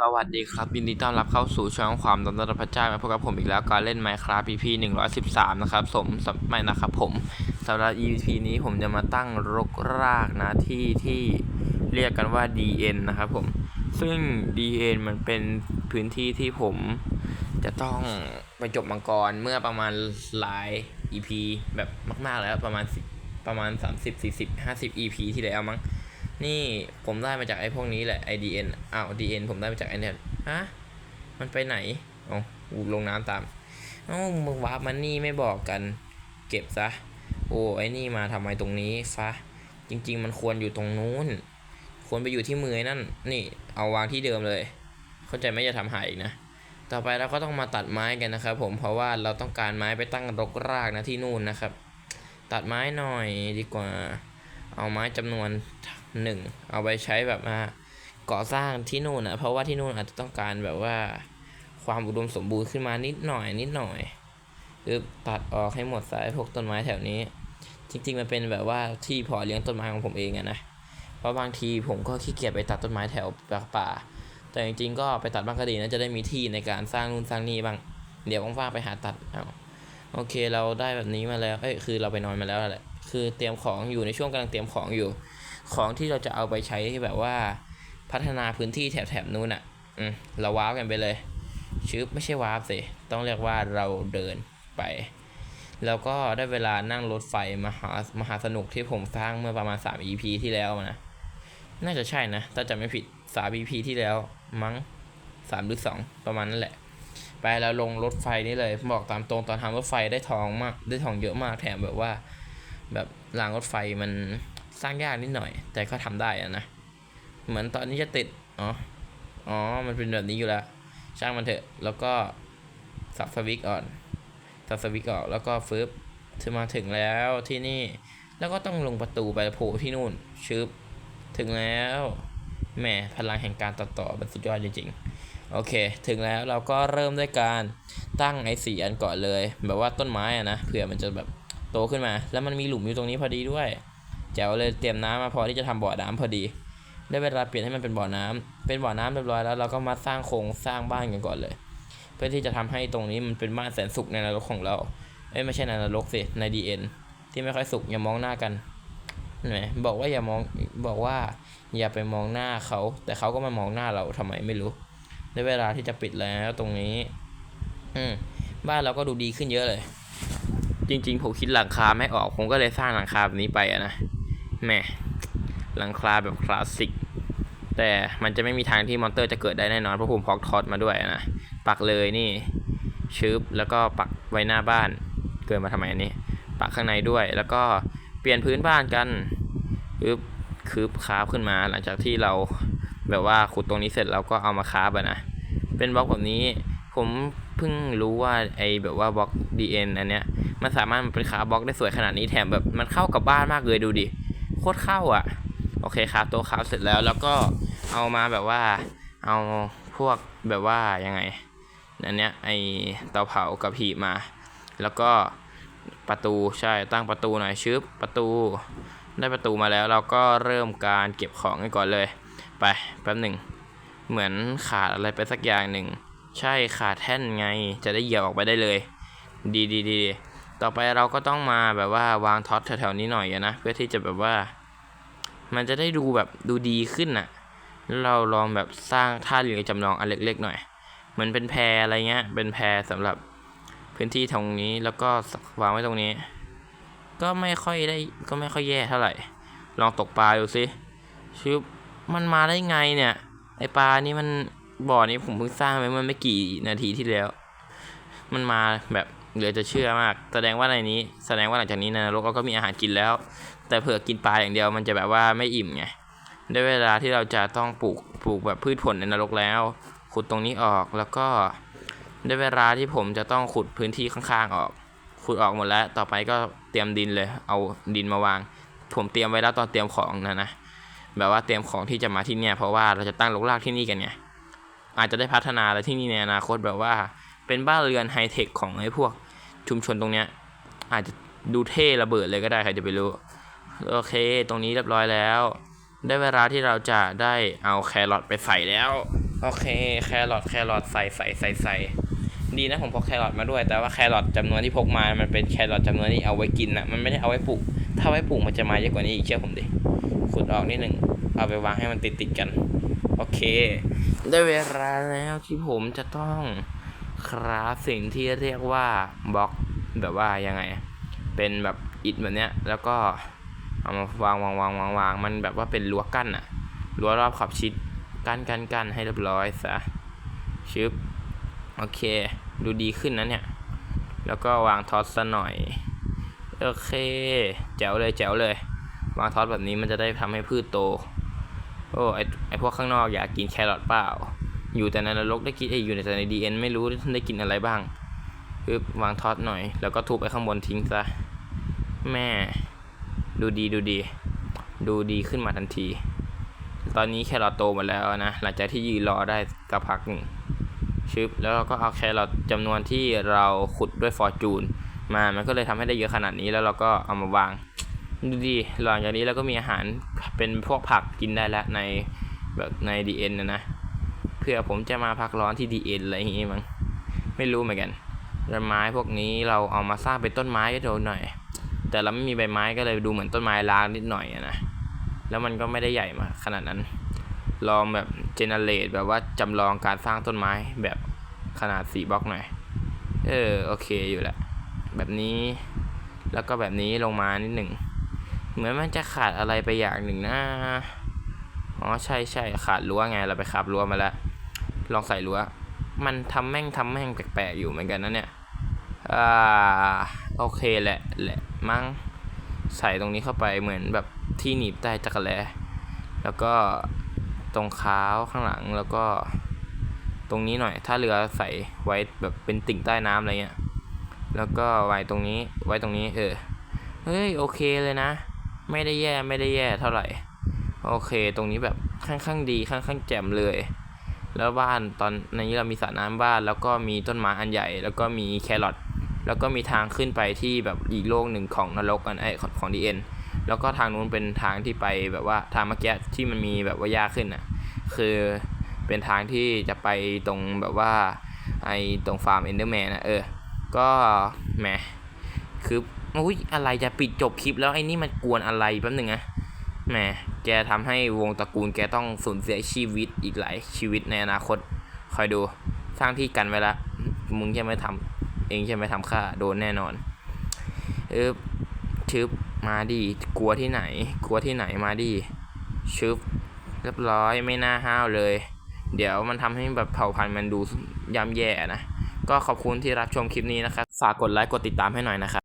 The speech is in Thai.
สวัสดีครับยินดีต้อนรับเข้าสู่ช่องความดนตรีพระเจ้ามาพบกับผมอีกแล้วการเล่น Minecraft EP 113 นะครับสมสมไม่นะครับผมสำหรับ EP นี้ผมจะมาตั้งรกรากนะที่ที่เรียกกันว่า DN นะครับผม ซึ่ง DN มันเป็นพื้นที่ที่ผมจะต้องไปจบมังกรเมื่อประมาณหลาย EP แบบมาก ๆ แล้วประมาณ 10 ประมาณ 30 40 50 EP ที่แล้วมั้ง นี่ผมได้มาจากไอ้พวกนี้แหละ IDN อ้าว DN ผมได้มาจากไอ้นี่ฮะ มันไปไหนอ๋อลงน้ำตามเอ้ามึงวาร์ปมันนี่ไม่บอกกัน เก็บซะ โอ้ไอ้นี่มาทำไมตรงนี้ฟะจริง ๆ มันควรอยู่ตรงนู้น ควรไปอยู่ที่มือนั่น นี่ เอาวางที่เดิมเลย เข้าใจไหมจะทำหายอีกนะ ต่อไปเราก็ต้องมาตัดไม้กันนะครับผม เพราะว่าเราต้องการไม้ไปตั้งรกรากนะที่นู่นนะครับ ตัดไม้หน่อยดีกว่า เอาไม้จำนวนหนึ่งเอาไปใช้แบบมาก่อสร้างที่นู่นนะเพราะว่าที่นู่นอาจจะต้องการแบบว่า ความอุดมสมบูรณ์ขึ้นมานิดหน่อยนิดหน่อยคือตัดออกให้หมดสายพวกต้นไม้แถวนี้ จริง ๆ มันเป็นแบบว่าที่พอเลี้ยงต้นไม้ของผมเองอะนะเพราะบางทีผมก็ขี้เกียจไปตัดต้นไม้แถวป่า แต่จริง ๆ ก็ไปตัดบ้างก็ดีนะจะได้มีที่ในการสร้างนู่นสร้างนี่บ้างเดี๋ยวว่างๆไปหาตัดเอาโอเคเราได้แบบนี้มาแล้วเอ้ยคือเราไปนอนมาแล้วแหละ คือเตรียมของอยู่ในช่วงกำลังเตรียมของอยู่ ของที่เราจะเอาไปใช้แบบว่า พัฒนาพื้นที่แถบๆนู้นอะ อืมเราว้าร์ปกันไปเลยชืบไม่ใช่ว้าร์ปสิต้องเรียกว่าเราเดินไป แล้วก็ได้เวลานั่งรถไฟมหามหาสนุกที่ผมสร้างเมื่อประมาณ 3 EP ที่แล้วนะน่าจะใช่นะถ้าจำไม่ผิด3 EP ที่แล้วมั้ง3หรือ2ประมาณนั้นแหละไปแล้วลงรถไฟนี่เลยบอกตามตรงตอนทำรถไฟได้ทองมากได้ทองเยอะมากแถมแบบว่า แบบรางรถไฟมันสร้างยากนิดหน่อย แต่ก็ทำได้อะนะ เหมือนตอนนี้จะติด อ๋อ อ๋อ มันเป็นแบบนี้อยู่แล้ว ช่างมันเถอะ แล้วก็สับสวิตช์อ่อนสับสวิตช์ออกแล้วก็ฟึบถึงมาถึงแล้วที่นี่ แล้วก็ต้องลงประตูไปโผล่ที่นู่น ชึบ ถึงแล้วแหมพลังแห่งการตัดต่อมันสุดยอดจริงๆ โอเค ถึงแล้วเราก็เริ่มด้วยการตั้งไอ้สีอันก่อนเลย แบบว่าต้นไม้อะนะเผื่อมันจะแบบ โตขึ้นมา แล้วมันมีหลุมอยู่ตรงนี้พอดีด้วยแจ๋วเลยเตรียมน้ำมาพอที่จะทำบ่อน้ำพอดี ได้เวลาเปลี่ยนให้มันเป็นบ่อน้ำเป็นบ่อน้ำเรียบร้อยแล้วเราก็มาสร้างโครงสร้างบ้านกันก่อนเลย เพื่อที่จะทำให้ตรงนี้มันเป็นบ้านแสนสุขในนรกของเราเอ้ยไม่ใช่ในนรกสิในดีเอ็นที่ไม่ค่อยสุขอย่ามองหน้ากันเห็นไหมบอกว่าอย่ามองบอกว่า อย่าไปมองหน้าเขา แต่เขาก็มามองหน้าเราทำไมไม่รู้ได้เวลาที่จะปิดแล้วตรงนี้ อืมบ้านเราก็ดูดีขึ้นเยอะเลย จริง ๆ ผมคิดหลังคาไม่ออก ผมก็เลยสร้างหลังคาแบบนี้ไปอะนะแหมหลังคาแบบคลาสสิก แต่มันจะไม่มีทางที่มอนเตอร์จะเกิดได้แน่นอนเพราะผมพอกทอดมาด้วยนะปักเลยนี่ชึบแล้วก็ปักไว้หน้าบ้าน เกิดมาทำไมอันนี้ ปักข้างในด้วย แล้วก็เปลี่ยนพื้นบ้านกันคืบคืบคาบขึ้นมา หลังจากที่เราแบบว่าขุดตรงนี้เสร็จเราก็เอามาคาบอะนะเป็นบล็อกแบบนี้ผมเพิ่งรู้ว่าไอแบบว่าบล็อก DN อันเนี้ย มันสามารถเป็นคาบล็อกได้สวยขนาดนี้แถมแบบมันเข้ากับบ้านมากเลยดูดิโคตรเข้าอะ โอเคครับตัวคราฟเสร็จแล้วแล้วก็เอามาแบบว่าเอาพวกแบบว่ายังไงอันเนี้ยไอเตาเผากับหีมา แล้วก็ประตูใช่ตั้งประตูหน่อยชึบประตู ได้ประตูมาแล้วเราก็เริ่มการเก็บของกันก่อนเลย ไปแป๊บหนึ่งเหมือนขาดอะไรไปสักอย่างหนึ่ง ใช่ขาดแท่นไงจะได้เหยียบออกไปได้เลย ดีดีดี ต่อไปเราก็ต้องมาแบบว่าวางท็อตแถวๆนี้หน่อยนะ เพื่อที่จะแบบว่า มันจะได้ดูแบบดูดีขึ้นน่ะแล้วเราลองแบบสร้างท่าเรือจำลองอันเล็กๆหน่อย เหมือนเป็นแพอะไรเงี้ย เป็นแพสำหรับพื้นที่ตรงนี้แล้วก็วางไว้ตรงนี้ ก็ไม่ค่อยได้ก็ไม่ค่อยแย่เท่าไหร่ ลองตกปลาดูสิชิบมันมาได้ไงเนี่ยไอปลานี่มันบ่อนี้ผมเพิ่งสร้างไปเมื่อไม่กี่นาทีที่แล้ว มันมาแบบ เหลือจะเชื่อมาก แสดงว่าในนี้ แสดงว่าหลังจากนี้ในนรกเราก็มีอาหารกินแล้ว แต่เผื่อกินปลาอย่างเดียวมันจะแบบว่าไม่อิ่มไงได้เวลาที่เราจะต้องปลูกปลูกแบบพืชผลในนรกแล้ว ขุดตรงนี้ออกแล้วก็ได้เวลาที่ผมจะต้องขุดพื้นที่ข้างๆออก ขุดออกหมดแล้ว ต่อไปก็เตรียมดินเลย เอาดินมาวาง ผมเตรียมไว้แล้วตอนเตรียมของนะนะ แบบว่าเตรียมของที่จะมาที่เนี่ยเพราะว่าเราจะตั้งรกรากที่นี่กันไงอาจจะได้พัฒนาอะไรที่นี่ในอนาคตแบบว่า เป็นบ้านเรือนไฮเทคของไอ้พวก ชุมชนตรงเนี้ยอาจจะดูเท่ระเบิดเลยก็ได้ใครจะไปรู้ โอเค ตรงนี้เรียบร้อยแล้ว ได้เวลาที่เราจะได้เอาแครอทไปใส่แล้ว โอเค แครอทแครอทใส่ใส่ใส่ใส่ดีนะผมพกแครอทมาด้วย แต่ว่าแครอทจำนวนที่พกมา มันเป็นแครอทจำนวนที่เอาไว้กินนะมันไม่ได้เอาไว้ปลูก ถ้าไว้ปลูกมันจะมาเยอะกว่านี้อีกเชื่อผมดิ ขุดออกนิดหนึ่ง เอาไปวางให้มันติดติดกัน โอเค ได้เวลาแล้วที่ผมจะต้อง คราฟสิ่งที่เรียกว่าบล็อกแบบว่ายังไง เป็นแบบอิฐแบบเนี้ยแล้วก็เอามาวางวางวางวางวางมันแบบว่าเป็นรั้วกั้นอะรั้วรอบขอบชิดกั้นกั้นกั้นให้เรียบร้อยซะชึบโอเค ดูดีขึ้นนะเนี่ย แล้วก็วางท็อตซะหน่อย โอเค แจ๋วเลยแจ๋วเลย วางท็อตแบบนี้มันจะได้ทำให้พืชโต โอ้ไอไอพวกข้างนอกอยากกินแครอทเปล่า อยู่แต่ในนรกได้กินไออยู่ในแต่ในดีเอ็นไม่รู้ได้กินอะไรบ้างปึ๊บวางท็อตหน่อย แล้วก็ทุบไปข้างบนทิ้งซะ แม่ ดูดีดูดี ดูดีขึ้นมาทันที ตอนนี้แครอทโตหมดแล้วนะ หลังจากที่ยืนรอได้สักพักหนึ่งชึบแล้วเราก็เอาแครอทจำนวนที่เราขุดด้วยฟอร์จูนมา มันก็เลยทำให้ได้เยอะขนาดนี้แล้วเราก็เอามาวาง ดูดี หลังจากนี้เราก็มีอาหารเป็นพวกผักกินได้แล้วในแบบในดีเอ็นนะนะ เพื่อผมจะมาพักร้อนที่ดีเอ็นอะไรอย่างงี้มั้งไม่รู้เหมือนกันต้นไม้พวกนี้เราเอามาสร้างเป็นต้นไม้ก็โดนหน่อย แต่เราไม่มีใบไม้ก็เลยดูเหมือนต้นไม้ล้างนิดหน่อยนะแล้วมันก็ไม่ได้ใหญ่มาขนาดนั้น ลองแบบเจเนเรตแบบว่าจำลองการสร้างต้นไม้แบบขนาด4บล็อกหน่อย เออโอเคอยู่แหละ แบบนี้แล้วก็แบบนี้ลงมานิดหนึ่งเหมือนมันจะขาดอะไรไปอย่างหนึ่งนะอ๋อใช่ใช่ขาดรั้วไงเราไปขับรั้วมาแล้ว ลองใส่รั้วมันทำแม่งทำแม่งแปลกๆอยู่เหมือนกันนะเนี่ย อ่า โอเคแหละแหละมั้งใส่ตรงนี้เข้าไปเหมือนแบบที่หนีบใต้จักรแลแล้วก็ตรงเท้าข้างหลังแล้วก็ ตรงนี้หน่อยถ้าเรือใส่ไว้แบบเป็นติ่งใต้น้ำอะไรเงี้ยแล้วก็ไว้ตรงนี้ไว้ตรงนี้เออเฮ้ยโอเคเลยนะ ไม่ได้แย่ไม่ได้แย่เท่าไหร่ โอเค ตรงนี้แบบค่อนข้างดีค่อนข้างแจ่มเลย แล้วบ้านตอนในนี้เรามีสระน้ำบ้าน แล้วก็มีต้นไม้อันใหญ่ แล้วก็มีแครอทแล้วก็มีทางขึ้นไปที่แบบอีกโลกหนึ่งของนรกอันไอของดีเอ็นแล้วก็ทางนู้นเป็นทางที่ไปแบบว่าทางเมื่อกี้ที่มันมีแบบว่ายากขึ้นอะคือเป็นทางที่จะไปตรงแบบว่าไอตรงฟาร์มเอนเดอร์แมนนะเออ ก็แหมคืออุ้ยอะไรจะปิดจบคลิปแล้วไอ้นี่มันกวนอะไรแป๊บหนึ่งนะ แหมแกทำให้วงตระกูลแกต้องสูญเสียชีวิตอีกหลายชีวิตในอนาคต คอยดู สร้างที่กันไว้ละ มึงใช่ไหมทำเองใช่ไหมทำค่าโดนแน่นอน เออชึบมาดิกลัวที่ไหน กลัวที่ไหนมาดิชึบเรียบร้อยไม่น่าห้าวเลย เดี๋ยวมันทำให้แบบเผ่าพันธุ์มันดูย่ำแย่นะ ก็ขอบคุณที่รับชมคลิปนี้นะครับ ฝากกดไลค์กดติดตามให้หน่อยนะครับ